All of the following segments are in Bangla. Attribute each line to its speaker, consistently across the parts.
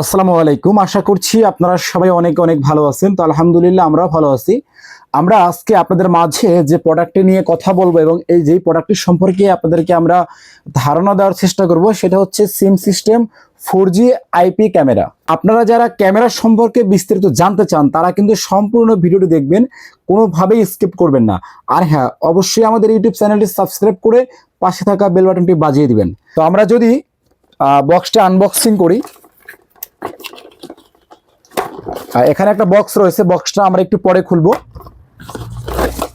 Speaker 1: আসসালামু আলাইকুম। আশা করছি আপনারা সবাই অনেক অনেক ভালো আছেন। তো আলহামদুলিল্লাহ আমরাও ভালো আছি। আমরা আজকে আপনাদের মাঝে যে প্রোডাক্টটি নিয়ে কথা বলব এবং এই যেই প্রোডাক্টটি সম্পর্কে আপনাদেরকে আমরা ধারণা দেওয়ার চেষ্টা করব, সেটা হচ্ছে SIM system four IP camera আপনারা যারা ক্যামেরা সম্পর্কে বিস্তারিত জানতে চান, তারা কিন্তু সম্পূর্ণ ভিডিওটি দেখবেন, কোনোভাবেই স্কিপ করবেন না। আর হ্যাঁ অবশ্যই আমাদের ইউটিউব চ্যানেলটি সাবস্ক্রাইব করে পাশে থাকা বেল বাটনটি বাজিয়ে দিবেন। তো আমরা যদি বক্সটা আনবক্সিং করি আর এখানে একটা বক্স রয়েছে বক্সটা আমরা একটু পরে খুলবো।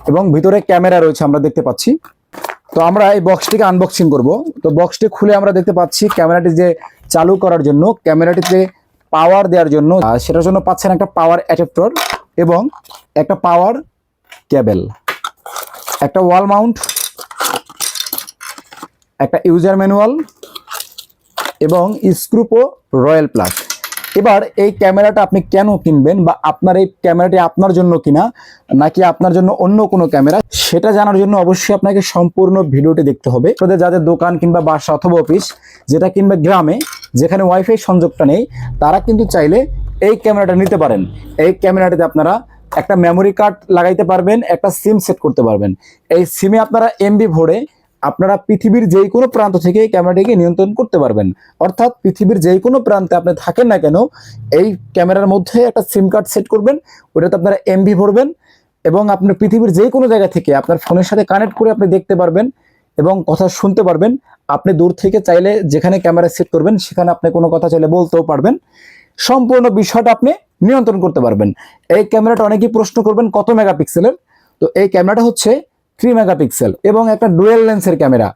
Speaker 1: এবং ভিতরে ক্যামেরা রয়েছে, আমরা দেখতে পাচ্ছি। তো আমরা এই বক্সটিকে আনবক্সিং করব। তো বক্সটি খুলে আমরা দেখতে পাচ্ছি ক্যামেরাটি যে চালু করার জন্য, ক্যামেরাটিতে পাওয়ার দেওয়ার জন্য। সেটার জন্য পাচ্ছেন একটা পাওয়ার অ্যাডাপ্টর এবং একটা পাওয়ার কেবল একটা ওয়াল মাউন্ট একটা ইউজার ম্যানুয়াল এবং স্ক্রুপো রয়্যাল প্লাগ এবার এই ক্যামেরাটা আপনি কেন কিনবেন বা আপনার এই ক্যামেরাটি আপনার জন্য কিনা, নাকি আপনার জন্য অন্য কোনো ক্যামেরা, সেটা জানার জন্য অবশ্যই আপনাকে সম্পূর্ণ ভিডিওটি দেখতে হবে। আপনাদের যাদের দোকান কিংবা বাসা অথবা অফিস, যেটা কিংবা গ্রামে, যেখানে ওয়াইফাই সংযোগটা নেই, তারা কিন্তু চাইলে এই ক্যামেরাটা নিতে পারেন। এই ক্যামেরাটিতে আপনারা একটা মেমোরি কার্ড লাগাইতে পারবেন, একটা সিম সেট করতে পারবেন। এই সিমে আপনারা এমবি ভরে আপনারা পৃথিবীর যেই কোনো প্রান্ত থেকে এই ক্যামেরাটিকে নিয়ন্ত্রণ করতে পারবেন। অর্থাৎ পৃথিবীর যেই কোনো প্রান্তে আপনি থাকেন না কেন, এই ক্যামেরার মধ্যে একটা সিম কার্ড সেট করবেন, ওটাতে আপনারা এমবি ভরবেন এবং আপনার পৃথিবীর যে কোনো জায়গা থেকে আপনার ফোনের সাথে কানেক্ট করে আপনি দেখতে পারবেন এবং কথা শুনতে পারবেন। আপনি দূর থেকে চাইলে যেখানে ক্যামেরা সেট করবেন, সেখানে আপনি কোনো কথা চাইলে বলতেও পারবেন। সম্পূর্ণ বিষয়টা আপনি নিয়ন্ত্রণ করতে পারবেন। এই ক্যামেরাটা অনেকেই প্রশ্ন করবেন, কত মেগাপিক্সেলের? তো এই ক্যামেরাটা হচ্ছে থ্রি মেগাপিক্সেল এবং একটা ডুয়েল লেন্সের ক্যামেরা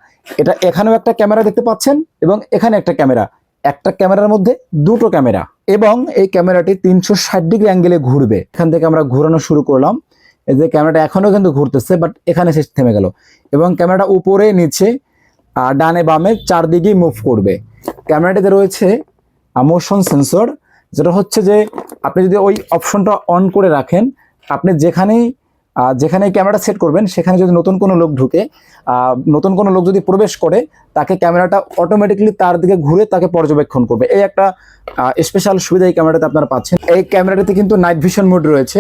Speaker 1: এটা এখানেও একটা ক্যামেরা দেখতে পাচ্ছেন এবং এখানে একটা ক্যামেরা একটা ক্যামেরার মধ্যে দুটো ক্যামেরা এবং এই ক্যামেরাটি তিনশো ষাট ডিগ্রি অ্যাঙ্গেলে ঘুরবে। এখান থেকে আমরা ঘোরানো শুরু করলাম। এই যে ক্যামেরাটা এখনও কিন্তু ঘুরতেছে বাট এখানে শেষ থেমে গেল। এবং ক্যামেরাটা উপরে, নিচে ডানে বামে চারদিকেই মুভ করবে। ক্যামেরাটিতে রয়েছে মোশন সেন্সর যেটা হচ্ছে যে আপনি যদি ওই অপশনটা অন করে রাখেন, আপনি যেখানেই যেখানে ক্যামেরাটা সেট করবেন, সেখানে যদি নতুন কোনো লোক ঢুকে নতুন কোনো লোক যদি প্রবেশ করে, তাকে ক্যামেরাটা অটোমেটিকলি তার দিকে ঘুরে তাকে পর্যবেক্ষণ করবে। এই একটা স্পেশাল সুবিধা এই ক্যামেরাতে আপনারা পাচ্ছেন। এই ক্যামেরাটাতে কিন্তু নাইট ভিশন মোড রয়েছে।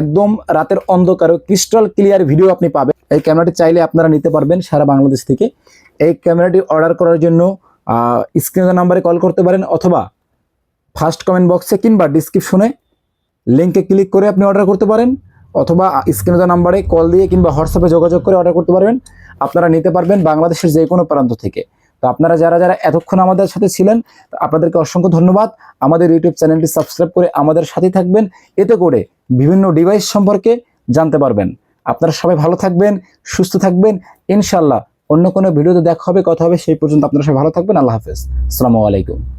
Speaker 1: একদম রাতের অন্ধকারে ক্রিস্টাল ক্লিয়ার ভিডিও আপনি পাবেন। এই ক্যামেরাটি চাইলে আপনারা নিতে পারবেন সারা বাংলাদেশ থেকে। এই ক্যামেরাটি অর্ডার করার জন্য স্ক্রিনের নাম্বারে কল করতে পারেন অথবা ফার্স্ট কমেন্ট বক্সে কিংবা ডিসক্রিপশনে লিঙ্কে ক্লিক করে আপনি অর্ডার করতে পারেন। অথবা স্ক্রিনে দেওয়া নাম্বারে কল দিয়ে কিংবা হোয়াটসঅ্যাপে যোগাযোগ করে অর্ডার করতে পারবেন। আপনারা নিতে পারবেন বাংলাদেশের যে কোনো প্রান্ত থেকে। তো আপনারা যারা যারা এতক্ষণ আমাদের সাথে ছিলেন, আপনাদেরকে অসংখ্য ধন্যবাদ। আমাদের ইউটিউব চ্যানেলটি সাবস্ক্রাইব করে আমাদের সাথেই থাকবেন। এতে করে বিভিন্ন ডিভাইস সম্পর্কে জানতে পারবেন। আপনারা সবাই ভালো থাকবেন, সুস্থ থাকবেন। ইনশাল্লাহ অন্য কোনো ভিডিওতে দেখা হবে, কথা হবে, সেই পর্যন্ত আপনারা সবাই ভালো থাকবেন। আল্লাহ হাফেজ। আসসালামু আলাইকুম।